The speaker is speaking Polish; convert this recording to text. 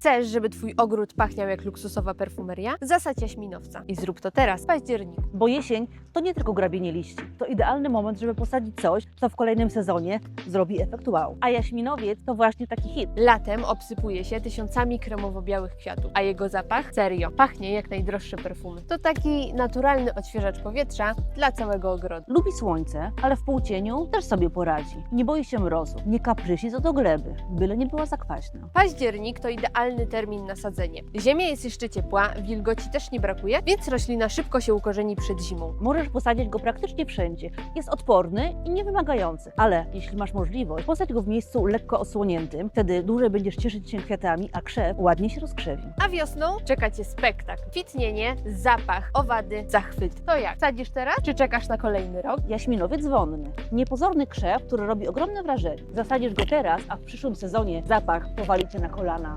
Chcesz, żeby twój ogród pachniał jak luksusowa perfumeria? Zasadź jaśminowca i zrób to teraz, w październiku. Bo jesień to nie tylko grabienie liści. To idealny moment, żeby posadzić coś, co w kolejnym sezonie zrobi efekt wow. A jaśminowiec to właśnie taki hit. Latem obsypuje się tysiącami kremowo-białych kwiatów, a jego zapach, serio, pachnie jak najdroższe perfumy. To taki naturalny odświeżacz powietrza dla całego ogrodu. Lubi słońce, ale w półcieniu też sobie poradzi. Nie boi się mrozu, nie kaprysi co do gleby, byle nie była zakwaśna. Październik to idealny termin na sadzenie. Ziemia jest jeszcze ciepła, wilgoci też nie brakuje, więc roślina szybko się ukorzeni przed zimą. Możesz posadzić go praktycznie wszędzie. Jest odporny i niewymagający. Ale jeśli masz możliwość, posadź go w miejscu lekko osłoniętym. Wtedy dłużej będziesz cieszyć się kwiatami, a krzew ładnie się rozkrzewi. A wiosną czeka Cię spektakl. Kwitnienie, zapach, owady, zachwyt. To jak? Sadzisz teraz, czy czekasz na kolejny rok? Jaśminowiec wonny. Niepozorny krzew, który robi ogromne wrażenie. Zasadzisz go teraz, a w przyszłym sezonie zapach powali cię na kolana.